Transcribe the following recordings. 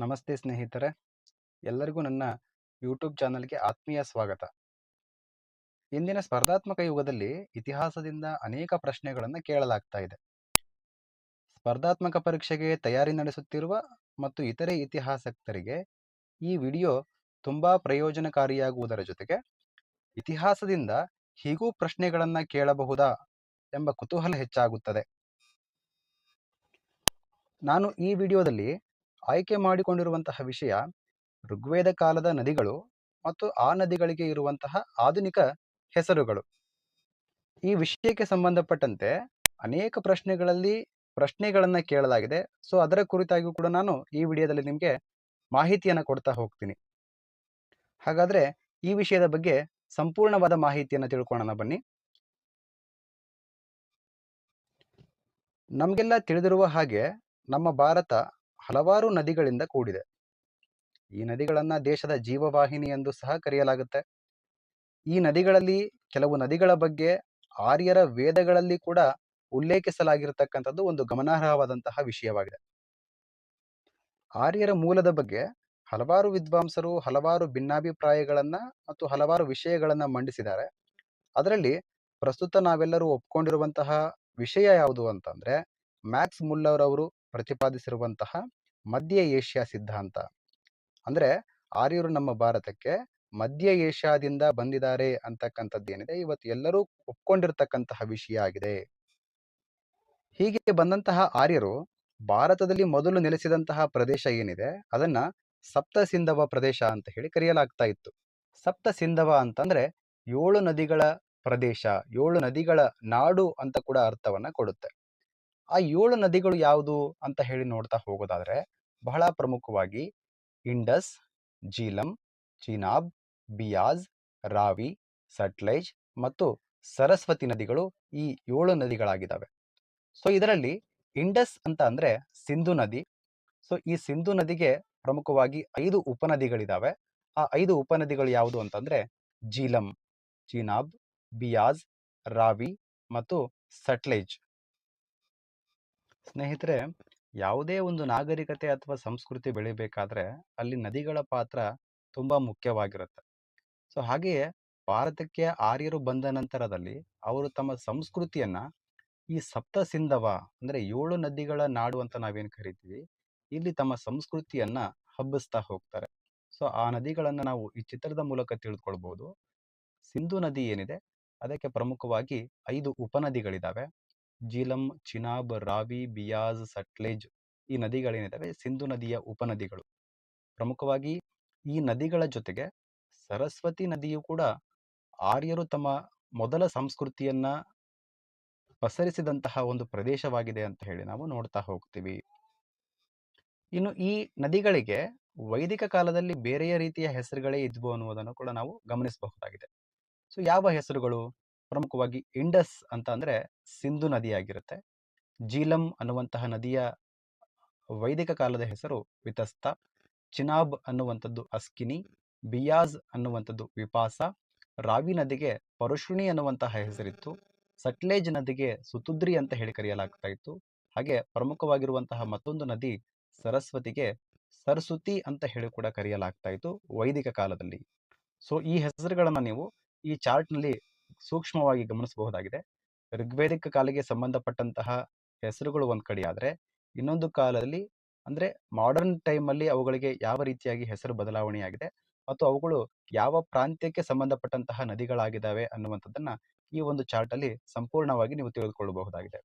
ನಮಸ್ತೆ ಸ್ನೇಹಿತರೆ. ಎಲ್ಲರಿಗೂ ನನ್ನ ಯೂಟ್ಯೂಬ್ ಚಾನಲ್ಗೆ ಆತ್ಮೀಯ ಸ್ವಾಗತ. ಇಂದಿನ ಸ್ಪರ್ಧಾತ್ಮಕ ಯುಗದಲ್ಲಿ ಇತಿಹಾಸದಿಂದ ಅನೇಕ ಪ್ರಶ್ನೆಗಳನ್ನು ಕೇಳಲಾಗ್ತಾ ಇದೆ. ಸ್ಪರ್ಧಾತ್ಮಕ ಪರೀಕ್ಷೆಗೆ ತಯಾರಿ ನಡೆಸುತ್ತಿರುವ ಮತ್ತು ಇತರೆ ಇತಿಹಾಸಕ್ತರಿಗೆ ಈ ವಿಡಿಯೋ ತುಂಬಾ ಪ್ರಯೋಜನಕಾರಿಯಾಗುವುದರ ಜೊತೆಗೆ ಇತಿಹಾಸದಿಂದ ಹೀಗೂ ಪ್ರಶ್ನೆಗಳನ್ನು ಕೇಳಬಹುದಾ ಎಂಬ ಕುತೂಹಲ ಹೆಚ್ಚಾಗುತ್ತದೆ. ನಾನು ಈ ವಿಡಿಯೋದಲ್ಲಿ ಆಯ್ಕೆ ಮಾಡಿಕೊಂಡಿರುವಂತಹ ವಿಷಯ ಋಗ್ವೇದ ಕಾಲದ ನದಿಗಳು ಮತ್ತು ಆ ನದಿಗಳಿಗೆ ಇರುವಂತಹ ಆಧುನಿಕ ಹೆಸರುಗಳು. ಈ ವಿಷಯಕ್ಕೆ ಸಂಬಂಧಪಟ್ಟಂತೆ ಅನೇಕ ಪ್ರಶ್ನೆಗಳಲ್ಲಿ ಪ್ರಶ್ನೆಗಳನ್ನು ಕೇಳಲಾಗಿದೆ. ಸೊ ಅದರ ಕುರಿತಾಗಿಯೂ ಕೂಡ ನಾನು ಈ ವಿಡಿಯೋದಲ್ಲಿ ನಿಮಗೆ ಮಾಹಿತಿಯನ್ನು ಕೊಡ್ತಾ ಹೋಗ್ತೀನಿ. ಹಾಗಾದ್ರೆ ಈ ವಿಷಯದ ಬಗ್ಗೆ ಸಂಪೂರ್ಣವಾದ ಮಾಹಿತಿಯನ್ನು ತಿಳ್ಕೊಳ್ಳೋಣ ಬನ್ನಿ. ನಮಗೆಲ್ಲ ತಿಳಿದಿರುವ ಹಾಗೆ ನಮ್ಮ ಭಾರತ ಹಲವಾರು ನದಿಗಳಿಂದ ಕೂಡಿದೆ. ಈ ನದಿಗಳನ್ನ ದೇಶದ ಜೀವವಾಹಿನಿ ಎಂದು ಸಹ ಕರೆಯಲಾಗುತ್ತೆ. ಈ ನದಿಗಳಲ್ಲಿ ಕೆಲವು ನದಿಗಳ ಬಗ್ಗೆ ಆರ್ಯರ ವೇದಗಳಲ್ಲಿ ಕೂಡ ಉಲ್ಲೇಖಿಸಲಾಗಿರತಕ್ಕಂಥದ್ದು ಒಂದು ಗಮನಾರ್ಹವಾದಂತಹ ವಿಷಯವಾಗಿದೆ. ಆರ್ಯರ ಮೂಲದ ಬಗ್ಗೆ ಹಲವಾರು ವಿದ್ವಾಂಸರು ಹಲವಾರು ಭಿನ್ನಾಭಿಪ್ರಾಯಗಳನ್ನ ಮತ್ತು ಹಲವಾರು ವಿಷಯಗಳನ್ನ ಮಂಡಿಸಿದ್ದಾರೆ. ಅದರಲ್ಲಿ ಪ್ರಸ್ತುತ ನಾವೆಲ್ಲರೂ ಒಪ್ಕೊಂಡಿರುವಂತಹ ವಿಷಯ ಯಾವುದು ಅಂತಂದ್ರೆ ಮ್ಯಾಕ್ಸ್ ಮುಲ್ಲರ್ ಅವರು ಪ್ರತಿಪಾದಿಸಿರುವಂತಹ ಮಧ್ಯ ಏಷ್ಯಾ ಸಿದ್ಧಾಂತ. ಅಂದ್ರೆ ಆರ್ಯರು ನಮ್ಮ ಭಾರತಕ್ಕೆ ಮಧ್ಯ ಏಷ್ಯಾದಿಂದ ಬಂದಿದ್ದಾರೆ ಅಂತಕ್ಕಂಥದ್ದು ಏನಿದೆ, ಇವತ್ತು ಎಲ್ಲರೂ ಒಪ್ಕೊಂಡಿರ್ತಕ್ಕಂತಹ ವಿಷಯ ಆಗಿದೆ. ಹೀಗೆ ಬಂದಂತಹ ಆರ್ಯರು ಭಾರತದಲ್ಲಿ ಮೊದಲು ನೆಲೆಸಿದಂತಹ ಪ್ರದೇಶ ಏನಿದೆ, ಅದನ್ನ ಸಪ್ತ ಸಿಂಧವ ಪ್ರದೇಶ ಅಂತ ಹೇಳಿ ಕರೆಯಲಾಗ್ತಾ ಇತ್ತು. ಸಪ್ತ ಸಿಂಧವ ಅಂತಂದ್ರೆ ಏಳು ನದಿಗಳ ಪ್ರದೇಶ, ಏಳು ನದಿಗಳ ನಾಡು ಅಂತ ಕೂಡ ಅರ್ಥವನ್ನ ಕೊಡುತ್ತೆ. ಆ ಏಳು ನದಿಗಳು ಯಾವುದು ಅಂತ ಹೇಳಿ ನೋಡ್ತಾ ಹೋಗೋದಾದ್ರೆ ಬಹಳ ಪ್ರಮುಖವಾಗಿ ಇಂಡಸ್ ಜೀಲಂ ಚೀನಾಬ್, ಬಿಯಾಜ್, ರಾವಿ, ಸಟ್ಲೈಜ್ ಮತ್ತು ಸರಸ್ವತಿ ನದಿಗಳು ಈ ಏಳು ನದಿಗಳಾಗಿದ್ದಾವೆ. ಸೊ, ಇದರಲ್ಲಿ ಇಂಡಸ್ ಅಂತ ಅಂದ್ರೆ ಸಿಂಧು ನದಿ. ಸೊ, ಈ ಸಿಂಧು ನದಿಗೆ ಪ್ರಮುಖವಾಗಿ ಐದು ಉಪನದಿಗಳಿದಾವೆ. ಆ ಐದು ಉಪನದಿಗಳು ಯಾವುದು ಅಂತಂದ್ರೆ ಜೀಲಂ ಚೀನಾಬ್, ಬಿಯಾಜ್, ರಾವಿ ಮತ್ತು ಸಟ್ಲೇಜ್. ಸ್ನೇಹಿತರೆ, ಯಾವುದೇ ಒಂದು ನಾಗರಿಕತೆ ಅಥವಾ ಸಂಸ್ಕೃತಿ ಬೆಳಿಬೇಕಾದ್ರೆ ಅಲ್ಲಿ ನದಿಗಳ ಪಾತ್ರ ತುಂಬಾ ಮುಖ್ಯವಾಗಿರುತ್ತೆ. ಸೊ, ಹಾಗೆಯೇ ಭಾರತಕ್ಕೆ ಆರ್ಯರು ಬಂದ ನಂತರದಲ್ಲಿ ಅವರು ತಮ್ಮ ಸಂಸ್ಕೃತಿಯನ್ನ ಈ ಸಪ್ತ ಸಿಂಧವ ಅಂದ್ರೆ ಏಳು ನದಿಗಳ ನಾಡು ಅಂತ ನಾವೇನ್ ಕರಿತೀವಿ, ಇಲ್ಲಿ ತಮ್ಮ ಸಂಸ್ಕೃತಿಯನ್ನ ಹಬ್ಬಿಸ್ತಾ ಹೋಗ್ತಾರೆ. ಸೊ, ಆ ನದಿಗಳನ್ನ ನಾವು ಈ ಚಿತ್ರದ ಮೂಲಕ ತಿಳಿದುಕೊಳ್ಬಹುದು ಸಿಂಧು ನದಿ ಏನಿದೆ, ಅದಕ್ಕೆ ಪ್ರಮುಖವಾಗಿ ಐದು ಉಪನದಿಗಳಿದಾವೆ. ಜೀಲಂ ಚಿನಾಬ್, ರಾವಿ, ಬಿಯಾಜ್, ಸಟ್ಲೇಜ್ ಈ ನದಿಗಳೇನಿದಾವೆ ಸಿಂಧು ನದಿಯ ಉಪನದಿಗಳು. ಪ್ರಮುಖವಾಗಿ ಈ ನದಿಗಳ ಜೊತೆಗೆ ಸರಸ್ವತಿ ನದಿಯು ಕೂಡ ಆರ್ಯರು ತಮ್ಮ ಮೊದಲ ಸಂಸ್ಕೃತಿಯನ್ನ ಪಸರಿಸಿದಂತಹ ಒಂದು ಪ್ರದೇಶವಾಗಿದೆ ಅಂತ ಹೇಳಿ ನಾವು ನೋಡ್ತಾ ಹೋಗ್ತೀವಿ. ಇನ್ನು ಈ ನದಿಗಳಿಗೆ ವೈದಿಕ ಕಾಲದಲ್ಲಿ ಬೇರೆಯ ರೀತಿಯ ಹೆಸರುಗಳೇ ಇದ್ವು ಅನ್ನುವುದನ್ನು ಕೂಡ ನಾವು ಗಮನಿಸಬಹುದಾಗಿದೆ. ಸೊ, ಯಾವ ಹೆಸರುಗಳು? ಪ್ರಮುಖವಾಗಿ ಇಂಡಸ್ ಅಂತ ಅಂದರೆ ಸಿಂಧು ನದಿಯಾಗಿರುತ್ತೆ ಜೀಲಂ ಅನ್ನುವಂತಹ ನದಿಯ ವೈದಿಕ ಕಾಲದ ಹೆಸರು ವಿತಸ್ತ ಚಿನಾಬ್ ಅನ್ನುವಂಥದ್ದು ಅಸ್ಕಿನಿ. ಬಿಯಾಜ್ ಅನ್ನುವಂಥದ್ದು ವಿಪಾಸ. ರಾವಿ ನದಿಗೆ ಪರಶುಣಿ ಅನ್ನುವಂತಹ ಹೆಸರಿತ್ತು. ಸಟ್ಲೇಜ್ ನದಿಗೆ ಸುತುದ್ರಿ ಅಂತ ಹೇಳಿ ಕರೆಯಲಾಗ್ತಾ ಇತ್ತು. ಹಾಗೆ ಪ್ರಮುಖವಾಗಿರುವಂತಹ ಮತ್ತೊಂದು ನದಿ ಸರಸ್ವತಿಗೆ ಸರಸ್ವತಿ ಅಂತ ಹೇಳಿ ಕೂಡ ಕರೆಯಲಾಗ್ತಾ ಇತ್ತು ವೈದಿಕ ಕಾಲದಲ್ಲಿ. ಸೊ ಈ ಹೆಸರುಗಳನ್ನ ನೀವು ಈ ಚಾರ್ಟ್ನಲ್ಲಿ ಸೂಕ್ಷ್ಮವಾಗಿ ಗಮನಿಸಬಹುದಾಗಿದೆ. ಋಗ್ವೇದಿಕ ಕಾಲಿಗೆ ಸಂಬಂಧಪಟ್ಟಂತಹ ಹೆಸರುಗಳು ಒಂದ್ ಕಡೆ ಆದ್ರೆ, ಇನ್ನೊಂದು ಕಾಲದಲ್ಲಿ ಅಂದ್ರೆ ಮಾಡರ್ನ್ ಟೈಮಲ್ಲಿ ಅವುಗಳಿಗೆ ಯಾವ ರೀತಿಯಾಗಿ ಹೆಸರು ಬದಲಾವಣೆಯಾಗಿದೆ ಮತ್ತು ಅವುಗಳು ಯಾವ ಪ್ರಾಂತ್ಯಕ್ಕೆ ಸಂಬಂಧಪಟ್ಟಂತಹ ನದಿಗಳಾಗಿದ್ದಾವೆ ಅನ್ನುವಂಥದ್ದನ್ನ ಈ ಒಂದು ಚಾರ್ಟ್ ಅಲ್ಲಿ ಸಂಪೂರ್ಣವಾಗಿ ನೀವು ತಿಳಿದುಕೊಳ್ಳಬಹುದಾಗಿದೆ.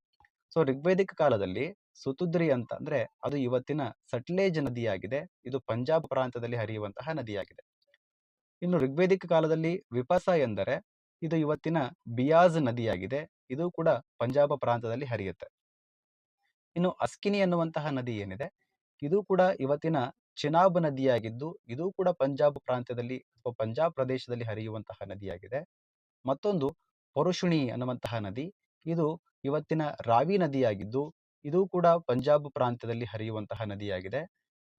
ಸೊ ಋಗ್ವೇದಿಕ ಕಾಲದಲ್ಲಿ ಸುತುದ್ರಿ ಅಂತ ಅಂದ್ರೆ ಅದು ಇವತ್ತಿನ ಸಟ್ಲೇಜ್ ನದಿಯಾಗಿದೆ. ಇದು ಪಂಜಾಬ್ ಪ್ರಾಂತದಲ್ಲಿ ಹರಿಯುವಂತಹ ನದಿಯಾಗಿದೆ. ಇನ್ನು ಋಗ್ವೇದಿಕ ಕಾಲದಲ್ಲಿ ವಿಪಸ ಎಂದರೆ ಇದು ಇವತ್ತಿನ ಬಿಯಾಜ್ ನದಿಯಾಗಿದೆ. ಇದು ಕೂಡ ಪಂಜಾಬ ಪ್ರಾಂತದಲ್ಲಿ ಹರಿಯುತ್ತೆ. ಇನ್ನು ಅಸ್ಕಿನಿ ಅನ್ನುವಂತಹ ನದಿ ಏನಿದೆ? ಇದು ಕೂಡ ಇವತ್ತಿನ ಚಿನಾಬ್ ನದಿಯಾಗಿದ್ದು, ಇದು ಕೂಡ ಪಂಜಾಬ್ ಪ್ರಾಂತ್ಯದಲ್ಲಿ ಅಥವಾ ಪಂಜಾಬ್ ಪ್ರದೇಶದಲ್ಲಿ ಹರಿಯುವಂತಹ ನದಿಯಾಗಿದೆ. ಮತ್ತೊಂದು ಪರುಷುಣಿ ಅನ್ನುವಂತಹ ನದಿ, ಇದು ಇವತ್ತಿನ ರಾವಿ ನದಿಯಾಗಿದ್ದು, ಇದು ಕೂಡ ಪಂಜಾಬ್ ಪ್ರಾಂತ್ಯದಲ್ಲಿ ಹರಿಯುವಂತಹ ನದಿಯಾಗಿದೆ.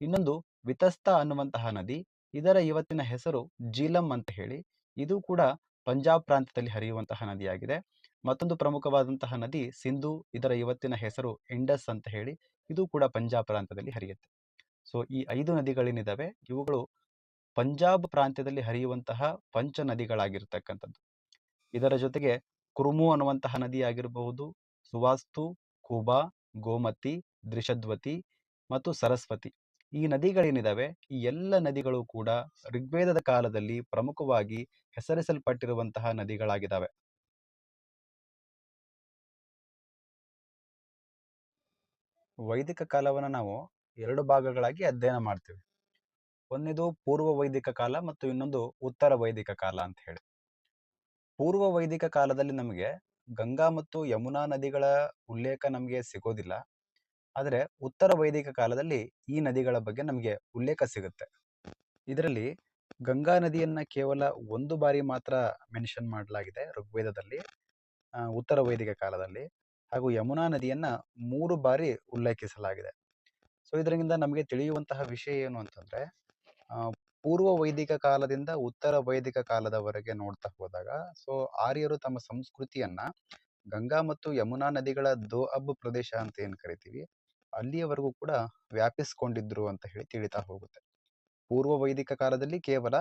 ಇನ್ನೊಂದು ವಿತಸ್ತ ಅನ್ನುವಂತಹ ನದಿ, ಇದರ ಇವತ್ತಿನ ಹೆಸರು ಜೀಲಂ ಅಂತ ಹೇಳಿ, ಇದು ಕೂಡ ಪಂಜಾಬ್ ಪ್ರಾಂತ್ಯದಲ್ಲಿ ಹರಿಯುವಂತಹ ನದಿಯಾಗಿದೆ. ಮತ್ತೊಂದು ಪ್ರಮುಖವಾದಂತಹ ನದಿ ಸಿಂಧು, ಇದರ ಇವತ್ತಿನ ಹೆಸರು ಇಂಡಸ್ ಅಂತ ಹೇಳಿ, ಇದು ಕೂಡ ಪಂಜಾಬ್ ಪ್ರಾಂತ್ಯದಲ್ಲಿ ಹರಿಯುತ್ತೆ. ಸೊ ಈ ಐದು ನದಿಗಳೇನಿದಾವೆ. ಇವುಗಳು ಪಂಜಾಬ್ ಪ್ರಾಂತ್ಯದಲ್ಲಿ ಹರಿಯುವಂತಹ ಪಂಚ ನದಿಗಳಾಗಿರ್ತಕ್ಕಂಥದ್ದು. ಇದರ ಜೊತೆಗೆ ಕುರುಮು ಅನ್ನುವಂತಹ ನದಿ ಆಗಿರಬಹುದು, ಸುವಾಸ್ತು, ಕೂಬಾ, ಗೋಮತಿ ದೃಷದ್ವತಿ ಮತ್ತು ಸರಸ್ವತಿ. ಈ ನದಿಗಳೇನಿದಾವೆ, ಈ ಎಲ್ಲ ನದಿಗಳು ಕೂಡ ಋಗ್ವೇದದ ಕಾಲದಲ್ಲಿ ಪ್ರಮುಖವಾಗಿ ಹೆಸರಿಸಲ್ಪಟ್ಟಿರುವಂತಹ ನದಿಗಳಾಗಿದ್ದಾವೆ ವೈದಿಕ ಕಾಲವನ್ನು ನಾವು ಎರಡು ಭಾಗಗಳಾಗಿ ಅಧ್ಯಯನ ಮಾಡ್ತೀವಿ. ಒಂದನೇದು ಪೂರ್ವ ವೈದಿಕ ಕಾಲ ಮತ್ತು ಇನ್ನೊಂದು ಉತ್ತರ ವೈದಿಕ ಕಾಲ ಅಂತ ಹೇಳಿ. ಪೂರ್ವ ವೈದಿಕ ಕಾಲದಲ್ಲಿ ನಮಗೆ ಗಂಗಾ ಮತ್ತು ಯಮುನಾ ನದಿಗಳ ಉಲ್ಲೇಖ ನಮಗೆ ಸಿಗೋದಿಲ್ಲ. ಆದರೆ ಉತ್ತರ ವೈದಿಕ ಕಾಲದಲ್ಲಿ ಈ ನದಿಗಳ ಬಗ್ಗೆ ನಮಗೆ ಉಲ್ಲೇಖ ಸಿಗುತ್ತೆ. ಇದರಲ್ಲಿ ಗಂಗಾ ನದಿಯನ್ನ ಕೇವಲ ಒಂದು ಬಾರಿ ಮಾತ್ರ ಮೆನ್ಷನ್ ಮಾಡಲಾಗಿದೆ ಋಗ್ವೇದದಲ್ಲಿ ಉತ್ತರ ವೈದಿಕ ಕಾಲದಲ್ಲಿ ಹಾಗೂ ಯಮುನಾ ನದಿಯನ್ನ ಮೂರು ಬಾರಿ ಉಲ್ಲೇಖಿಸಲಾಗಿದೆ. ಸೊ ಇದರಿಂದ ನಮಗೆ ತಿಳಿಯುವಂತಹ ವಿಷಯ ಏನು ಅಂತಂದ್ರೆ ಪೂರ್ವ ವೈದಿಕ ಕಾಲದಿಂದ ಉತ್ತರ ವೈದಿಕ ಕಾಲದವರೆಗೆ ನೋಡ್ತಾ ಹೋದಾಗ ಸೊ ಆರ್ಯರು ತಮ್ಮ ಸಂಸ್ಕೃತಿಯನ್ನ ಗಂಗಾ ಮತ್ತು ಯಮುನಾ ನದಿಗಳ ದೋ ಅಬ್ ಪ್ರದೇಶ ಅಂತ ಏನ್ ಕರಿತೀವಿ? ಅಲ್ಲಿಯವರೆಗೂ ಕೂಡ ವ್ಯಾಪಿಸ್ಕೊಂಡಿದ್ರು ಅಂತ ಹೇಳಿ ತಿಳಿತಾ ಹೋಗುತ್ತೆ. ಪೂರ್ವ ವೈದಿಕ ಕಾಲದಲ್ಲಿ ಕೇವಲ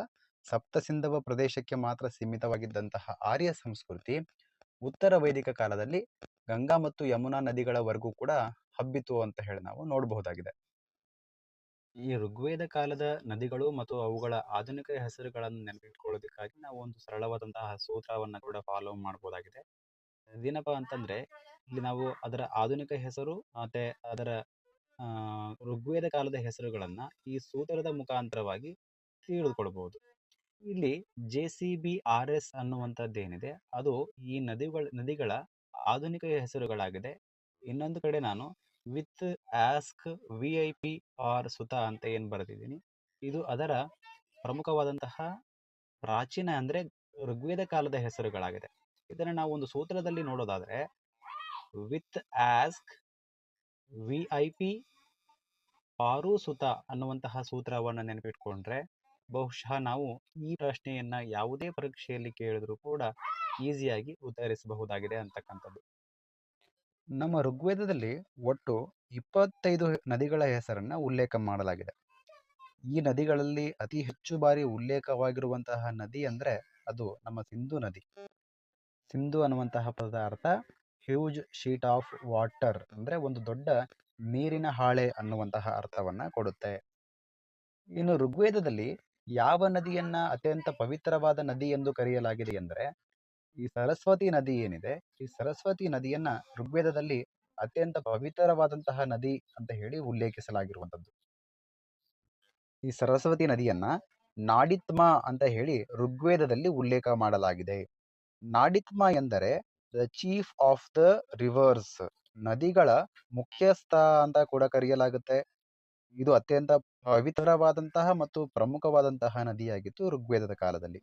ಸಪ್ತಸಿಂಧವ ಪ್ರದೇಶಕ್ಕೆ ಮಾತ್ರ ಸೀಮಿತವಾಗಿದ್ದಂತಹ ಆರ್ಯ ಸಂಸ್ಕೃತಿ ಉತ್ತರ ವೈದಿಕ ಕಾಲದಲ್ಲಿ ಗಂಗಾ ಮತ್ತು ಯಮುನಾ ನದಿಗಳವರೆಗೂ ಕೂಡ ಹಬ್ಬಿತು ಅಂತ ಹೇಳಿ ನಾವು ನೋಡಬಹುದಾಗಿದೆ. ಈ ಋಗ್ವೇದ ಕಾಲದ ನದಿಗಳು ಮತ್ತು ಅವುಗಳ ಆಧುನಿಕ ಹೆಸರುಗಳನ್ನು ನೆನಪಿಟ್ಕೊಳ್ಳೋದಕ್ಕಾಗಿ ನಾವು ಒಂದು ಸರಳವಾದಂತಹ ಸೂತ್ರವನ್ನು ಕೂಡ ಫಾಲೋ ಮಾಡಬಹುದಾಗಿದೆ ಅದೇನಪ್ಪ ಅಂತಂದ್ರೆ ಇಲ್ಲಿ ನಾವು ಅದರ ಆಧುನಿಕ ಹೆಸರು ಮತ್ತೆ ಅದರ ಋಗ್ವೇದ ಕಾಲದ ಹೆಸರುಗಳನ್ನ ಈ ಸೂತ್ರದ ಮುಖಾಂತರವಾಗಿ ತಿಳಿದುಕೊಳ್ಬಹುದು. ಇಲ್ಲಿ J C B R S ಅನ್ನುವಂಥದ್ದೇನಿದೆ, ಅದು ಈ ನದಿಗಳ ನದಿಗಳ ಆಧುನಿಕ ಹೆಸರುಗಳಾಗಿದೆ. ಇನ್ನೊಂದು ಕಡೆ ನಾನು ವಿತ್ ಆಸ್ಕ್ ವಿ ಐ ಪಿ ಆರ್ ಸುತ ಅಂತ ಏನು ಬರೆದಿದ್ದೀನಿ, ಇದು ಅದರ ಪ್ರಮುಖವಾದಂತಹ ಪ್ರಾಚೀನ ಅಂದ್ರೆ ಋಗ್ವೇದ ಕಾಲದ ಹೆಸರುಗಳಾಗಿದೆ. ಇದನ್ನು ನಾವು ಒಂದು ಸೂತ್ರದಲ್ಲಿ ನೋಡೋದಾದ್ರೆ ವಿತ್ ಆಸ್ಕ್ ವಿ ಐ ಪಿ ಪಾರು ಸುತ ಅನ್ನುವಂತಹ ಸೂತ್ರವನ್ನು ನೆನಪಿಟ್ಕೊಂಡ್ರೆ ಬಹುಶಃ ನಾವು ಈ ಪ್ರಶ್ನೆಯನ್ನ ಯಾವುದೇ ಪರೀಕ್ಷೆಯಲ್ಲಿ ಕೇಳಿದ್ರು ಕೂಡ ಈಸಿಯಾಗಿ ಉತ್ತರಿಸಬಹುದಾಗಿದೆ ಅಂತಕ್ಕಂಥದ್ದು. ನಮ್ಮ ಋಗ್ವೇದದಲ್ಲಿ ಒಟ್ಟು ಇಪ್ಪತ್ತೈದು ನದಿಗಳ ಹೆಸರನ್ನ ಉಲ್ಲೇಖ ಮಾಡಲಾಗಿದೆ. ಈ ನದಿಗಳಲ್ಲಿ ಅತಿ ಹೆಚ್ಚು ಬಾರಿ ಉಲ್ಲೇಖವಾಗಿರುವಂತಹ ನದಿ ಅಂದ್ರೆ ಅದು ನಮ್ಮ ಸಿಂಧು ನದಿ. ಸಿಂಧು ಅನ್ನುವಂತಹ ಪದದ ಅರ್ಥ ಹ್ಯೂಜ್ ಶೀಟ್ ಆಫ್ ವಾಟರ್ ಅಂದ್ರೆ ಒಂದು ದೊಡ್ಡ ನೀರಿನ ಹಾಳೆ ಅನ್ನುವಂತಹ ಅರ್ಥವನ್ನ ಕೊಡುತ್ತೆ. ಇನ್ನು ಋಗ್ವೇದದಲ್ಲಿ ಯಾವ ನದಿಯನ್ನ ಅತ್ಯಂತ ಪವಿತ್ರವಾದ ನದಿ ಎಂದು ಕರೆಯಲಾಗಿದೆ ಎಂದರೆ, ಈ ಸರಸ್ವತಿ ನದಿ ಏನಿದೆ, ಈ ಸರಸ್ವತಿ ನದಿಯನ್ನ ಋಗ್ವೇದದಲ್ಲಿ ಅತ್ಯಂತ ಪವಿತ್ರವಾದಂತಹ ನದಿ ಅಂತ ಹೇಳಿ ಉಲ್ಲೇಖಿಸಲಾಗಿರುವಂತದ್ದು ಈ ಸರಸ್ವತಿ ನದಿಯನ್ನ ನಾಡಿತ್ಮ ಅಂತ ಹೇಳಿ ಋಗ್ವೇದದಲ್ಲಿ ಉಲ್ಲೇಖ ಮಾಡಲಾಗಿದೆ. ನಾಡಿತ್ಮ ಎಂದರೆ the chief of the rivers. ನದಿಗಳ ಮುಖ್ಯಸ್ಥ ಅಂತ ಕೂಡ ಕರೆಯಲಾಗುತ್ತೆ. ಇದು ಅತ್ಯಂತ ಪವಿತ್ರವಾದಂತಹ ಮತ್ತು ಪ್ರಮುಖವಾದಂತಹ ನದಿಯಾಗಿತ್ತು ಋಗ್ವೇದದ ಕಾಲದಲ್ಲಿ.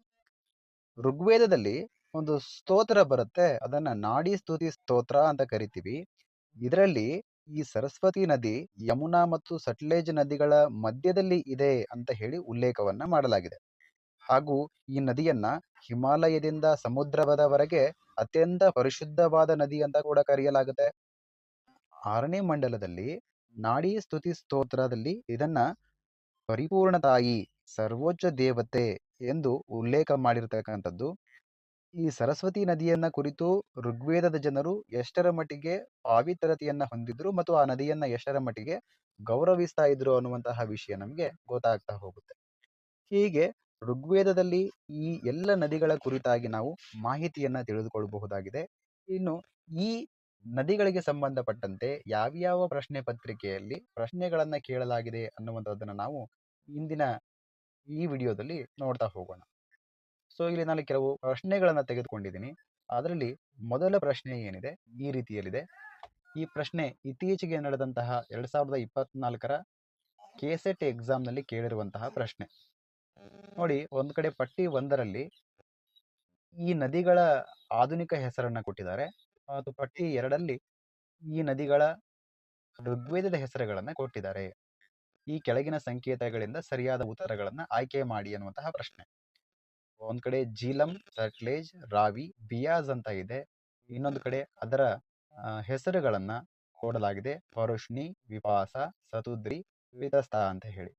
ಋಗ್ವೇದದಲ್ಲಿ ಒಂದು ಸ್ತೋತ್ರ ಬರುತ್ತೆ. ಅದನ್ನ ನಾಡಿ ಸ್ತುತಿ ಸ್ತೋತ್ರ ಅಂತ ಕರಿತೀವಿ. ಇದರಲ್ಲಿ ಈ ಸರಸ್ವತಿ ನದಿ, ಯಮುನಾ ಮತ್ತು ಸಟ್ಲೇಜ್ ನದಿಗಳ ಮಧ್ಯದಲ್ಲಿ ಇದೆ ಅಂತ ಹೇಳಿ ಉಲ್ಲೇಖವನ್ನ ಮಾಡಲಾಗಿದೆ. ಹಾಗೂ ಈ ನದಿಯನ್ನ ಹಿಮಾಲಯದಿಂದ ಸಮುದ್ರವದವರೆಗೆ ಅತ್ಯಂತ ಪರಿಶುದ್ಧವಾದ ನದಿ ಅಂತ ಕೂಡ ಕರೆಯಲಾಗುತ್ತೆ. ಆರನೇ ಮಂಡಲದಲ್ಲಿ ನಾಡಿ ಸ್ತುತಿ ಸ್ತೋತ್ರದಲ್ಲಿ ಇದನ್ನ ಪರಿಪೂರ್ಣ ತಾಯಿ ಸರ್ವೋಚ್ಚ ದೇವತೆ ಎಂದು ಉಲ್ಲೇಖ ಮಾಡಿರ್ತಕ್ಕಂಥದ್ದು. ಈ ಸರಸ್ವತಿ ನದಿಯನ್ನ ಕುರಿತು ಋಗ್ವೇದದ ಜನರು ಎಷ್ಟರ ಮಟ್ಟಿಗೆ ಪಾವಿತ್ರತೆಯನ್ನ ಹೊಂದಿದ್ರು ಮತ್ತು ಆ ನದಿಯನ್ನ ಎಷ್ಟರ ಮಟ್ಟಿಗೆ ಗೌರವಿಸ್ತಾ ಇದ್ರು ಅನ್ನುವಂತಹ ವಿಷಯ ನಮಗೆ ಗೊತ್ತಾಗ್ತಾ ಹೋಗುತ್ತೆ. ಹೀಗೆ ಋಗ್ವೇದದಲ್ಲಿ ಈ ಎಲ್ಲ ನದಿಗಳ ಕುರಿತಾಗಿ ನಾವು ಮಾಹಿತಿಯನ್ನ ತಿಳಿದುಕೊಳ್ಳಬಹುದಾಗಿದೆ ಇನ್ನು ಈ ನದಿಗಳಿಗೆ ಸಂಬಂಧಪಟ್ಟಂತೆ ಯಾವ್ಯಾವ ಪ್ರಶ್ನೆ ಪತ್ರಿಕೆಯಲ್ಲಿ ಪ್ರಶ್ನೆಗಳನ್ನ ಕೇಳಲಾಗಿದೆ ಅನ್ನುವಂಥದ್ದನ್ನ ನಾವು ಇಂದಿನ ಈ ವಿಡಿಯೋದಲ್ಲಿ ನೋಡ್ತಾ ಹೋಗೋಣ. ಸೊ, ಇಲ್ಲಿ ನಾನು ಕೆಲವು ಪ್ರಶ್ನೆಗಳನ್ನ ತೆಗೆದುಕೊಂಡಿದ್ದೀನಿ. ಅದರಲ್ಲಿ ಮೊದಲ ಪ್ರಶ್ನೆ ಏನಿದೆ? ಈ ರೀತಿಯಲ್ಲಿದೆ. ಈ ಪ್ರಶ್ನೆ ಇತ್ತೀಚೆಗೆ ನಡೆದಂತಹ ಎರಡ್ ಸಾವಿರದ ಇಪ್ಪತ್ನಾಲ್ಕರ ಕೆಸೆಟ್ ಎಕ್ಸಾಮ್ನಲ್ಲಿ ಕೇಳಿರುವಂತಹ ಪ್ರಶ್ನೆ. ನೋಡಿ ಒಂದು ಕಡೆ ಪಟ್ಟಿ ಒಂದರಲ್ಲಿ ಈ ನದಿಗಳ ಆಧುನಿಕ ಹೆಸರನ್ನ ಕೊಟ್ಟಿದ್ದಾರೆ. ಮತ್ತು ಪಟ್ಟಿ ಎರಡರಲ್ಲಿ ಈ ನದಿಗಳ ಋಗ್ವೇದದ ಹೆಸರುಗಳನ್ನ ಕೊಟ್ಟಿದ್ದಾರೆ. ಈ ಕೆಳಗಿನ ಸಂಕೇತಗಳಿಂದ ಸರಿಯಾದ ಉತ್ತರಗಳನ್ನ ಆಯ್ಕೆ ಮಾಡಿ ಅನ್ನುವಂತಹ ಪ್ರಶ್ನೆ. ಒಂದ್ ಕಡೆ ಜೀಲಂ ಸಟ್ಲೇಜ್ ರಾವಿ, ಬಿಯಾಜ್ ಅಂತ ಇದೆ. ಇನ್ನೊಂದು ಕಡೆ ಅದರ ಹೆಸರುಗಳನ್ನ ಕೊಡಲಾಗಿದೆ. ಪರುಷ್ಣಿ ವಿಪಾಸ, ಸತುದ್ರಿ ವಿತಸ್ತ ಅಂತ ಹೇಳಿ.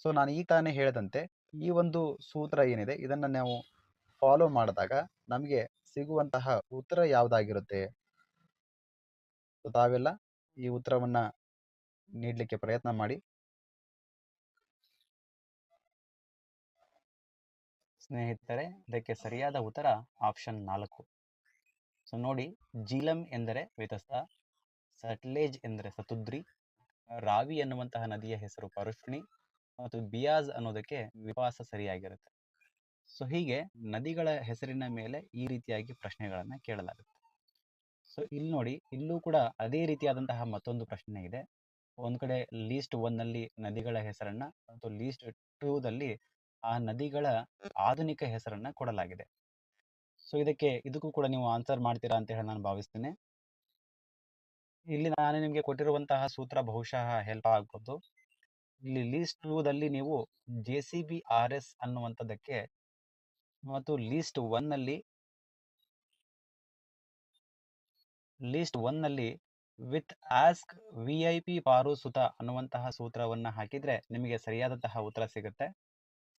ಸೊ ನಾನು ಈ ತಾನೇ ಹೇಳಿದಂತೆ ಈ ಒಂದು ಸೂತ್ರ ಏನಿದೆ, ಇದನ್ನ ನಾವು ಫಾಲೋ ಮಾಡಿದಾಗ ನಮಗೆ ಸಿಗುವಂತಹ ಉತ್ತರ ಯಾವುದಾಗಿರುತ್ತೆ? ತಾವೆಲ್ಲ ಈ ಉತ್ತರವನ್ನ ನೀಡಲಿಕ್ಕೆ ಪ್ರಯತ್ನ ಮಾಡಿ. ಸ್ನೇಹಿತರೆ, ಇದಕ್ಕೆ ಸರಿಯಾದ ಉತ್ತರ ಆಪ್ಷನ್ ನಾಲ್ಕು. ಸೊ ನೋಡಿ, ಜೀಲಂ ಎಂದರೆ ವಿತಸ್ತ ಸಟ್ಲೇಜ್ ಎಂದರೆ ಸತುದ್ರಿ, ರಾವಿ ಎನ್ನುವಂತಹ ನದಿಯ ಹೆಸರು ಪರುಷ್ಣಿ ಮತ್ತು ಬಿಯಾಜ್ ಅನ್ನೋದಕ್ಕೆ ವಿಪಾಸ ಸರಿಯಾಗಿರುತ್ತೆ. ಸೊ, ಹೀಗೆ ನದಿಗಳ ಹೆಸರಿನ ಮೇಲೆ ಈ ರೀತಿಯಾಗಿ ಪ್ರಶ್ನೆಗಳನ್ನ ಕೇಳಲಾಗುತ್ತೆ. ಸೊ, ಇಲ್ಲಿ ನೋಡಿ, ಇಲ್ಲೂ ಕೂಡ ಅದೇ ರೀತಿಯಾದಂತಹ ಮತ್ತೊಂದು ಪ್ರಶ್ನೆ ಇದೆ. ಒಂದ್ ಕಡೆ ಲೀಸ್ಟ್ ಒನ್ನಲ್ಲಿ ನದಿಗಳ ಹೆಸರನ್ನ ಮತ್ತು ಲೀಸ್ಟ್ ಟೂ ದಲ್ಲಿ ಆ ನದಿಗಳ ಆಧುನಿಕ ಹೆಸರನ್ನ ಕೊಡಲಾಗಿದೆ. ಸೊ, ಇದಕ್ಕೆ ಇದಕ್ಕೂ ಕೂಡ ನೀವು ಆನ್ಸರ್ ಮಾಡ್ತೀರಾ ಅಂತ ಹೇಳಿ ನಾನು ಭಾವಿಸ್ತೇನೆ. ಇಲ್ಲಿ ನಾನು ನಿಮಗೆ ಕೊಟ್ಟಿರುವಂತಹ ಸೂತ್ರ ಬಹುಶಃ ಹೆಲ್ಪ್ ಆಗ್ಬೋದು ಇಲ್ಲಿ ಲೀಸ್ಟ್ ದಲ್ಲಿ ನೀವು J C B R S ಅನ್ನುವಂಥದ್ದಕ್ಕೆ ಮತ್ತು ಲೀಸ್ಟ್ ಒನ್ನಲ್ಲಿ ಲೀಸ್ಟ್ ಒನ್ನಲ್ಲಿ ವಿತ್ ಆಸ್ಕ್ ವಿ ಐ ಪಿ ಪಾರು ಸುತ ಅನ್ನುವಂತಹ ಸೂತ್ರವನ್ನ ಹಾಕಿದ್ರೆ ನಿಮಗೆ ಸರಿಯಾದಂತಹ ಉತ್ತರ ಸಿಗುತ್ತೆ.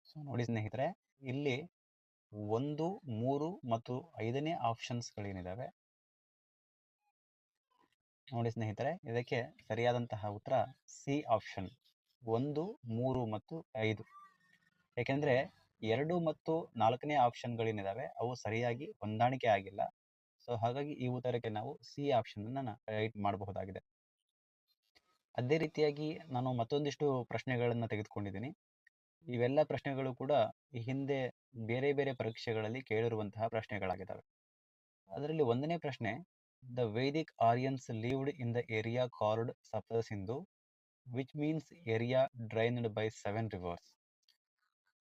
ಸೊ ನೋಡಿ ಸ್ನೇಹಿತರೆ, ಇಲ್ಲಿ ಒಂದು, ಮೂರು ಮತ್ತು ಐದನೇ ಆಪ್ಷನ್ಸ್ ಗಳೇನಿದಾವೆ. ನೋಡಿ ಸ್ನೇಹಿತರೆ, ಇದಕ್ಕೆ ಸರಿಯಾದಂತಹ ಉತ್ತರ ಸಿ ಆಪ್ಷನ್ ಒಂದು, ಮೂರು ಮತ್ತು ಐದು. ಏಕೆಂದರೆ ಎರಡು ಮತ್ತು ನಾಲ್ಕನೇ ಆಪ್ಷನ್ಗಳೇನಿದಾವೆ. ಅವು ಸರಿಯಾಗಿ ಹೊಂದಾಣಿಕೆ ಆಗಿಲ್ಲ. ಸೊ, ಹಾಗಾಗಿ ಈ ಉತ್ತರಕ್ಕೆ ನಾವು ಸಿ ಆಪ್ಷನ್ ಅನ್ನ ರೈಟ್ ಮಾಡಬಹುದಾಗಿದೆ. ಅದೇ ರೀತಿಯಾಗಿ ನಾನು ಮತ್ತೊಂದಿಷ್ಟು ಪ್ರಶ್ನೆಗಳನ್ನು ತೆಗೆದುಕೊಂಡಿದ್ದೀನಿ. ಇವೆಲ್ಲ ಪ್ರಶ್ನೆಗಳು ಕೂಡ ಈ ಹಿಂದೆ ಬೇರೆ ಬೇರೆ ಪರೀಕ್ಷೆಗಳಲ್ಲಿ ಕೇಳಿರುವಂತಹ ಪ್ರಶ್ನೆಗಳಾಗಿದ್ದಾವೆ. ಅದರಲ್ಲಿ ಒಂದನೇ ಪ್ರಶ್ನೆ, the Vedic Aryans lived in the area called Sapta Sindhu which means area drained by seven rivers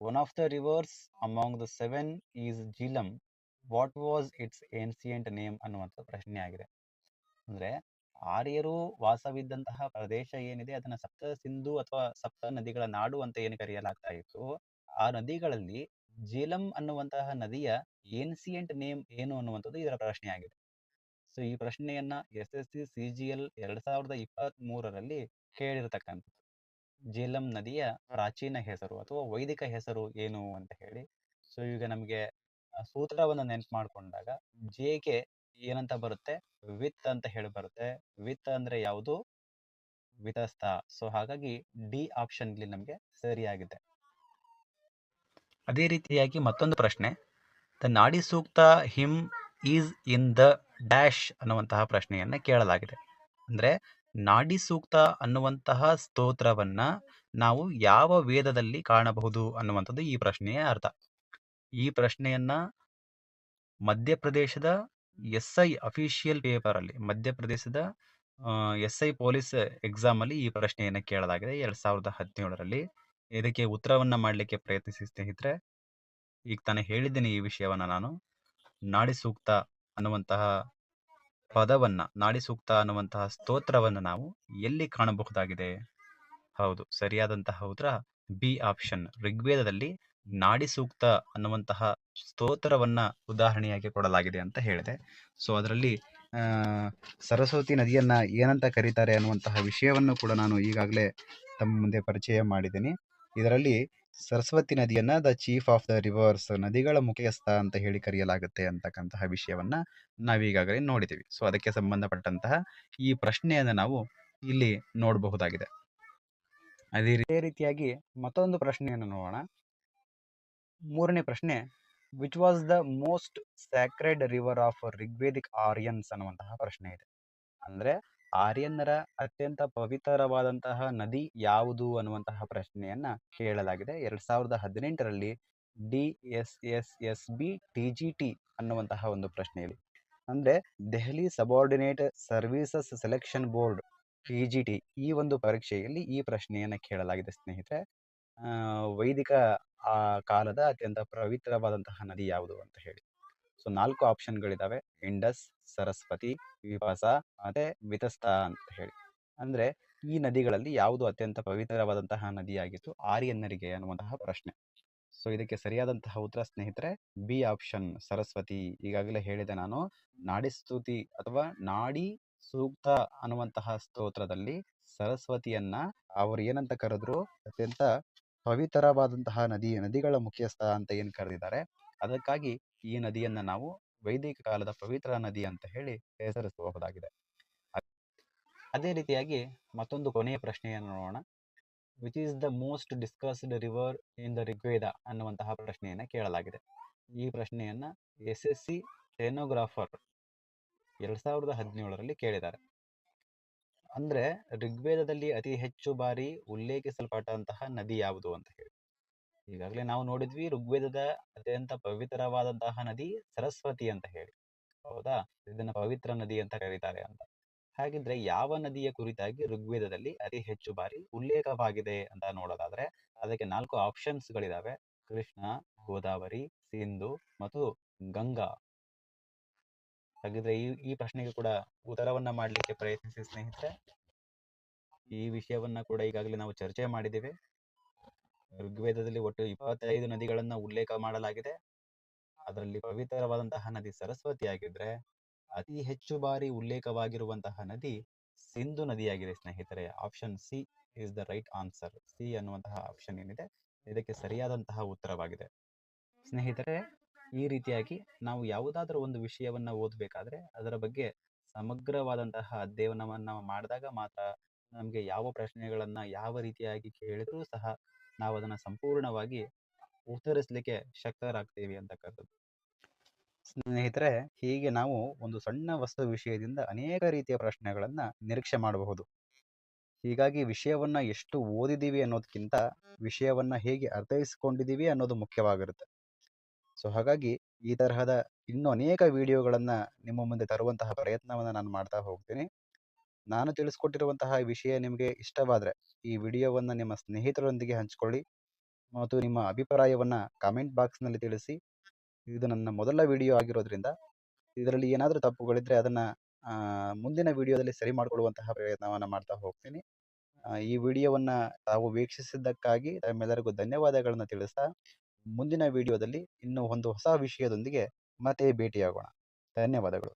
one of the rivers among the seven is Jhelum what was its ancient name ಅನ್ನುವಂಥ ಪ್ರಶ್ನೆ ಆಗಿದೆ. ಅಂದ್ರೆ ಆರ್ಯರು ವಾಸವಿದ್ದಂತಹ ಪ್ರದೇಶ ಏನಿದೆ, ಅದನ್ನ ಸಪ್ತ ಸಿಂಧು ಅಥವಾ ಸಪ್ತ ನದಿಗಳ ನಾಡು ಅಂತ ಏನು ಕರೆಯಲಾಗ್ತಾ ಇತ್ತು? ಆ ನದಿಗಳಲ್ಲಿ ಜೇಲಂ ಅನ್ನುವಂತಹ ನದಿಯ ಏನ್ಸಿಯಂಟ್ ನೇಮ್ ಏನು ಅನ್ನುವಂಥದ್ದು ಇದರ ಪ್ರಶ್ನೆ ಆಗಿದೆ. ಸೊ, ಈ ಪ್ರಶ್ನೆಯನ್ನ S S C C G L ಎರಡ್ ಸಾವಿರದ ಇಪ್ಪತ್ತ್ ಮೂರರಲ್ಲಿ ಕೇಳಿರ್ತಕ್ಕಂಥದ್ದು. ಜೇಲಂ ನದಿಯ ಪ್ರಾಚೀನ ಹೆಸರು ಅಥವಾ ವೈದಿಕ ಹೆಸರು ಏನು ಅಂತ ಹೇಳಿ. ಸೊ, ಈಗ ನಮಗೆ ಸೂತ್ರವನ್ನು ನೆನ್ಪು ಮಾಡಿಕೊಂಡಾಗ ಜೆಗೆ ಏನಂತ ಬರುತ್ತೆ? ವಿತ್ ಅಂತ ಹೇಳಿ ಬರುತ್ತೆ. ವಿತ್ ಅಂದ್ರೆ ಯಾವುದು? ವಿತಸ್ತ ಸೊ, ಹಾಗಾಗಿ ಡಿ ಆಪ್ಷನ್ ಇಲ್ಲಿ ನಮಗೆ ಸರಿಯಾಗಿದೆ. ಅದೇ ರೀತಿಯಾಗಿ ಮತ್ತೊಂದು ಪ್ರಶ್ನೆ. The Nadi Sukta hymn is in the dash ಅನ್ನುವಂತಹ ಪ್ರಶ್ನೆಯನ್ನ ಕೇಳಲಾಗಿದೆ. ಅಂದ್ರೆ ನಾಡಿ ಸೂಕ್ತ ಅನ್ನುವಂತಹ ಸ್ತೋತ್ರವನ್ನ ನಾವು ಯಾವ ವೇದದಲ್ಲಿ ಕಾಣಬಹುದು ಅನ್ನುವಂಥದ್ದು ಈ ಪ್ರಶ್ನೆಯ ಅರ್ಥ. ಈ ಪ್ರಶ್ನೆಯನ್ನ ಮಧ್ಯಪ್ರದೇಶದ ಎಸ್ ಐ ಅಫಿಷಿಯಲ್ ಪೇಪರ್ ಅಲ್ಲಿ, ಮಧ್ಯಪ್ರದೇಶದ ಎಸ್ ಐ ಪೊಲೀಸ್ ಎಕ್ಸಾಮ್ ಅಲ್ಲಿ ಈ ಪ್ರಶ್ನೆಯನ್ನ ಕೇಳಲಾಗಿದೆ ಎರಡ್ ಸಾವಿರದ ಹದಿನೇಳರಲ್ಲಿ. ಇದಕ್ಕೆ ಉತ್ತರವನ್ನ ಮಾಡಲಿಕ್ಕೆ ಪ್ರಯತ್ನಿಸಿ ಸ್ನೇಹಿತರೆ. ಈಗ ತಾನೇ ಹೇಳಿದ್ದೇನೆ ಈ ವಿಷಯವನ್ನ ನಾನು. ನಾಡಿ ಸೂಕ್ತ ಅನ್ನುವಂತಹ ಪದವನ್ನ, ನಾಡಿ ಸೂಕ್ತ ಅನ್ನುವಂತಹ ಸ್ತೋತ್ರವನ್ನು ನಾವು ಎಲ್ಲಿ ಕಾಣಬಹುದಾಗಿದೆ? ಹೌದು, ಸರಿಯಾದಂತಹ ಉತ್ತರ ಬಿ ಆಪ್ಷನ್. ಋಗ್ವೇದದಲ್ಲಿ ನಾಡಿ ಸೂಕ್ತ ಅನ್ನುವಂತಹ ಸ್ತೋತ್ರವನ್ನ ಉದಾಹರಣೆಯಾಗಿ ಕೊಡಲಾಗಿದೆ ಅಂತ ಹೇಳಿದೆ. ಸೊ, ಅದರಲ್ಲಿ ಸರಸ್ವತಿ ನದಿಯನ್ನ ಏನಂತ ಕರೀತಾರೆ ಅನ್ನುವಂತಹ ವಿಷಯವನ್ನು ಕೂಡ ನಾನು ಈಗಾಗಲೇ ತಮ್ಮ ಮುಂದೆ ಪರಿಚಯ ಮಾಡಿದ್ದೀನಿ. ಇದರಲ್ಲಿ Saraswati ನದಿಯನ್ನ the chief of the rivers ನದಿಗಳ ಮುಖ್ಯಸ್ಥ ಅಂತ ಹೇಳಿ ಕರೆಯಲಾಗುತ್ತೆ ಅಂತಕ್ಕಂತಹ ವಿಷಯವನ್ನ ನಾವೀಗಾಗಲೇ ನೋಡಿದ್ದೀವಿ ಸೊ ಅದಕ್ಕೆ ಸಂಬಂಧಪಟ್ಟಂತಹ ಈ ಪ್ರಶ್ನೆಯನ್ನ ನಾವು ಇಲ್ಲಿ ನೋಡಬಹುದಾಗಿದೆ. ಅದೇ ರೀತಿಯಾಗಿ ಮತ್ತೊಂದು ಪ್ರಶ್ನೆಯನ್ನು ನೋಡೋಣ. ಮೂರನೇ ಪ್ರಶ್ನೆ which was the most sacred river of Rigvedic Aryans ಅನ್ನುವಂತಹ ಪ್ರಶ್ನೆ ಇದೆ. ಅಂದ್ರೆ ಆರ್ಯನ್ನರ ಅತ್ಯಂತ ಪವಿತ್ರವಾದಂತಹ ನದಿ ಯಾವುದು ಅನ್ನುವಂತಹ ಪ್ರಶ್ನೆಯನ್ನ ಕೇಳಲಾಗಿದೆ. ಎರಡ್ ಸಾವಿರದ ಹದಿನೆಂಟರಲ್ಲಿ D S S S B T G T ಅನ್ನುವಂತಹ ಒಂದು ಪ್ರಶ್ನೆಯಲ್ಲಿ. ಅಂದ್ರೆ Delhi subordinate services selection board T G T ಈ ಒಂದು ಪರೀಕ್ಷೆಯಲ್ಲಿ ಈ ಪ್ರಶ್ನೆಯನ್ನ ಕೇಳಲಾಗಿದೆ ಸ್ನೇಹಿತರೆ. ವೈದಿಕ ಆ ಕಾಲದ ಅತ್ಯಂತ ಪವಿತ್ರವಾದಂತಹ ನದಿ ಯಾವುದು ಅಂತ ಹೇಳಿ. ಸೊ, ನಾಲ್ಕು ಆಪ್ಷನ್ಗಳಿದಾವೆ. ಇಂಡಸ್, ಸರಸ್ವತಿ ವಿಪಾಸ ಮತ್ತೆ ವಿತಸ್ತ ಅಂತ ಹೇಳಿ. ಅಂದ್ರೆ, ಈ ನದಿಗಳಲ್ಲಿ ಯಾವುದು ಅತ್ಯಂತ ಪವಿತ್ರವಾದಂತಹ ನದಿಯಾಗಿತ್ತು? ಆರ್ಯನ್ನರಿಗೆ ಅನ್ನುವಂತಹ ಪ್ರಶ್ನೆ. ಸೊ, ಇದಕ್ಕೆ ಸರಿಯಾದಂತಹ ಉತ್ತರ ಸ್ನೇಹಿತರೆ, ಬಿ ಆಪ್ಷನ್ ಸರಸ್ವತಿ. ಈಗಾಗಲೇ ಹೇಳಿದೆ ನಾನು. ನಾಡಿ ಸ್ತುತಿ ಅಥವಾ ನಾಡಿ ಸೂಕ್ತ ಅನ್ನುವಂತಹ ಸ್ತೋತ್ರದಲ್ಲಿ ಸರಸ್ವತಿಯನ್ನ ಅವರು ಏನಂತ ಕರೆದ್ರು? ಅತ್ಯಂತ ಪವಿತ್ರವಾದಂತಹ ನದಿ, ನದಿಗಳ ಮುಖ್ಯಸ್ಥ ಅಂತ ಏನ್ ಕರೆದಿದ್ದಾರೆ? ಅದಕ್ಕಾಗಿ ಈ ನದಿಯನ್ನ ನಾವು ವೈದಿಕ ಕಾಲದ ಪವಿತ್ರ ನದಿ ಅಂತ ಹೇಳಿ ಹೆಸರಿಸಬಹುದಾಗಿದೆ. ಅದೇ ರೀತಿಯಾಗಿ ಮತ್ತೊಂದು ಕೊನೆಯ ಪ್ರಶ್ನೆಯನ್ನು ನೋಡೋಣ. Which is the most discussed river in the Rigveda ಅನ್ನುವಂತಹ ಪ್ರಶ್ನೆಯನ್ನ ಕೇಳಲಾಗಿದೆ. ಈ ಪ್ರಶ್ನೆಯನ್ನ ಎಸ್ ಎಸ್ ಸಿ ಸ್ಟೆನೋಗ್ರಾಫರ್ ಎರಡ್ ಸಾವಿರದ ಹದಿನೇಳರಲ್ಲಿ ಕೇಳಿದ್ದಾರೆ. ಅಂದ್ರೆ ಋಗ್ವೇದದಲ್ಲಿ ಅತಿ ಹೆಚ್ಚು ಬಾರಿ ಉಲ್ಲೇಖಿಸಲ್ಪಟ್ಟಂತಹ ನದಿ ಯಾವುದು ಅಂತ ಹೇಳಿ. ಈಗಾಗಲೇ ನಾವು ನೋಡಿದ್ವಿ ಋಗ್ವೇದದ ಅತ್ಯಂತ ಪವಿತ್ರವಾದಂತಹ ನದಿ ಸರಸ್ವತಿ ಅಂತ ಹೇಳಿ. ಹೌದಾ? ಇದನ್ನ ಪವಿತ್ರ ನದಿ ಅಂತ ಕರೀತಾರೆ ಅಂತ. ಹಾಗಿದ್ರೆ ಯಾವ ನದಿಯ ಕುರಿತಾಗಿ ಋಗ್ವೇದದಲ್ಲಿ ಅತಿ ಹೆಚ್ಚು ಬಾರಿ ಉಲ್ಲೇಖವಾಗಿದೆ ಅಂತ ನೋಡೋದಾದ್ರೆ, ಅದಕ್ಕೆ ನಾಲ್ಕು ಆಪ್ಷನ್ಸ್ ಗಳಿದಾವೆ. ಕೃಷ್ಣ, ಗೋದಾವರಿ, ಸಿಂಧು ಮತ್ತು ಗಂಗಾ. ಹಾಗಿದ್ರೆ ಈ ಪ್ರಶ್ನೆಗೆ ಕೂಡ ಉತ್ತರವನ್ನ ಮಾಡ್ಲಿಕ್ಕೆ ಪ್ರಯತ್ನಿಸಿ ಸ್ನೇಹಿತರೆ. ಈ ವಿಷಯವನ್ನ ಕೂಡ ಈಗಾಗಲೇ ನಾವು ಚರ್ಚೆ ಮಾಡಿದ್ದೇವೆ. ಋಗ್ವೇದದಲ್ಲಿ ಒಟ್ಟು ಇಪ್ಪತ್ತೈದು ನದಿಗಳನ್ನ ಉಲ್ಲೇಖ ಮಾಡಲಾಗಿದೆ. ಅದರಲ್ಲಿ ಪವಿತ್ರವಾದಂತಹ ನದಿ ಸರಸ್ವತಿ ಆಗಿದ್ರೆ, ಅತಿ ಹೆಚ್ಚು ಬಾರಿ ಉಲ್ಲೇಖವಾಗಿರುವಂತಹ ನದಿ ಸಿಂಧು ನದಿಯಾಗಿದೆ ಸ್ನೇಹಿತರೆ. Option C is the right answer C ಅನ್ನುವಂತಹ ಆಪ್ಷನ್ ಏನಿದೆ, ಇದಕ್ಕೆ ಸರಿಯಾದಂತಹ ಉತ್ತರವಾಗಿದೆ. ಸ್ನೇಹಿತರೆ, ಈ ರೀತಿಯಾಗಿ ನಾವು ಯಾವುದಾದ್ರೂ ಒಂದು ವಿಷಯವನ್ನ ಓದಬೇಕಾದ್ರೆ, ಅದರ ಬಗ್ಗೆ ಸಮಗ್ರವಾದಂತಹ ಅಧ್ಯಯನವನ್ನ ಮಾಡಿದಾಗ ಮಾತ್ರ ನಮಗೆ ಯಾವ ಪ್ರಶ್ನೆಗಳನ್ನ ಯಾವ ರೀತಿಯಾಗಿ ಕೇಳಿದ್ರೂ ಸಹ ನಾವು ಅದನ್ನ ಸಂಪೂರ್ಣವಾಗಿ ಉತ್ತರಿಸಲಿಕ್ಕೆ ಶಕ್ತರಾಗ್ತೀವಿ ಅಂತಕ್ಕಂಥದ್ದು. ಸ್ನೇಹಿತರೆ, ಹೀಗೆ ನಾವು ಒಂದು ಸಣ್ಣ ವಸ್ತು ವಿಷಯದಿಂದ ಅನೇಕ ರೀತಿಯ ಪ್ರಶ್ನೆಗಳನ್ನ ನಿರೀಕ್ಷೆ ಮಾಡಬಹುದು. ಹೀಗಾಗಿ ವಿಷಯವನ್ನ ಎಷ್ಟು ಓದಿದೀವಿ ಅನ್ನೋದಕ್ಕಿಂತ ವಿಷಯವನ್ನ ಹೇಗೆ ಅರ್ಥೈಸಿಕೊಂಡಿದೀವಿ ಅನ್ನೋದು ಮುಖ್ಯವಾಗಿರುತ್ತೆ. ಸೊ, ಹಾಗಾಗಿ ಈ ತರಹದ ಇನ್ನೂ ಅನೇಕ ವಿಡಿಯೋಗಳನ್ನ ನಿಮ್ಮ ಮುಂದೆ ತರುವಂತಹ ಪ್ರಯತ್ನವನ್ನ ನಾನು ಮಾಡ್ತಾ ಹೋಗ್ತೀನಿ. ನಾನು ತಿಳಿಸ್ಕೊಟ್ಟಿರುವಂತಹ ವಿಷಯ ನಿಮಗೆ ಇಷ್ಟವಾದರೆ ಈ ವಿಡಿಯೋವನ್ನು ನಿಮ್ಮ ಸ್ನೇಹಿತರೊಂದಿಗೆ ಹಂಚಿಕೊಳ್ಳಿ ಮತ್ತು ನಿಮ್ಮ ಅಭಿಪ್ರಾಯವನ್ನು ಕಾಮೆಂಟ್ ಬಾಕ್ಸ್ನಲ್ಲಿ ತಿಳಿಸಿ. ಇದು ನನ್ನ ಮೊದಲ ವಿಡಿಯೋ ಆಗಿರೋದ್ರಿಂದ ಇದರಲ್ಲಿ ಏನಾದರೂ ತಪ್ಪುಗಳಿದ್ದರೆ ಅದನ್ನು ಮುಂದಿನ ವಿಡಿಯೋದಲ್ಲಿ ಸರಿ ಮಾಡಿಕೊಳ್ಳುವಂತಹ ಪ್ರಯತ್ನವನ್ನು ಮಾಡ್ತಾ ಹೋಗ್ತೀನಿ. ಈ ವಿಡಿಯೋವನ್ನು ತಾವು ವೀಕ್ಷಿಸಿದ್ದಕ್ಕಾಗಿ ತಮ್ಮೆಲ್ಲರಿಗೂ ಧನ್ಯವಾದಗಳನ್ನು ತಿಳಿಸ್ತಾ ಮುಂದಿನ ವಿಡಿಯೋದಲ್ಲಿ ಇನ್ನೂ ಒಂದು ಹೊಸ ವಿಷಯದೊಂದಿಗೆ ಮತ್ತೆ ಭೇಟಿಯಾಗೋಣ. ಧನ್ಯವಾದಗಳು.